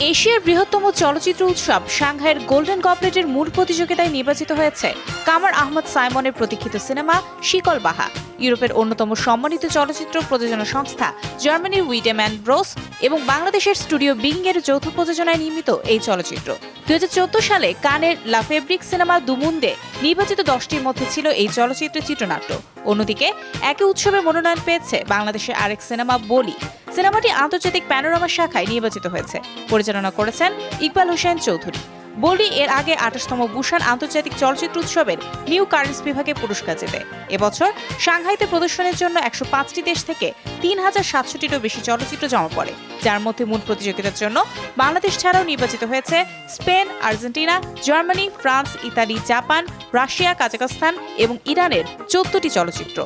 এশিয়ার বৃহত্তম চলচ্চিত্র উৎসব সাংহাইয়ের গোল্ডেন গবলেটের মূল প্রতিযোগিতায় নির্বাচিত হয়েছে কামার আহমদ সাইমনের প্রতীক্ষিত সিনেমা শিকল বাহা। ইউরোপের অন্যতম সম্মানিত চলচ্চিত্র প্রযোজনা সংস্থা জার্মানির উইডেম্যান ব্রোস এবং বাংলাদেশের স্টুডিও বিং এর যৌথ প্রযোজনায় নির্মিত এই চলচ্চিত্র। দুই হাজার চোদ্দ সালে কানের লা ফেব্রিক সিনেমা দুমুন্দে নির্বাচিত দশটির মধ্যে ছিল এই চলচ্চিত্রের চিত্রনাট্য। অন্যদিকে একই উৎসবে মনোনয়ন পেয়েছে বাংলাদেশের আরেক সিনেমা বলি। সিনেমাটি আন্তর্জাতিক প্যানোরামা শাখায় নির্বাচিত হয়েছে। পরিচালনা করেছেন ইকবাল হোসেন চৌধুরী। বলি এর আগে আঠাশতম বুসান আন্তর্জাতিক চলচ্চিত্র উৎসবের নিউ কারেন্স বিভাগে পুরস্কার জেতে। এবছর সাংহাইতে প্রদর্শনের জন্য একশো পাঁচটি দেশ থেকে তিন হাজার সাতশোটিরও বেশি চলচ্চিত্র জমা পড়ে। যার মধ্যে মূল প্রতিযোগিতার জন্য বাংলাদেশ ছাড়াও নির্বাচিত হয়েছে Spain, Argentina, Germany, France, Italy, Japan, Russia Kazakhstan এবং ইরানের চোদ্দটি চলচ্চিত্র।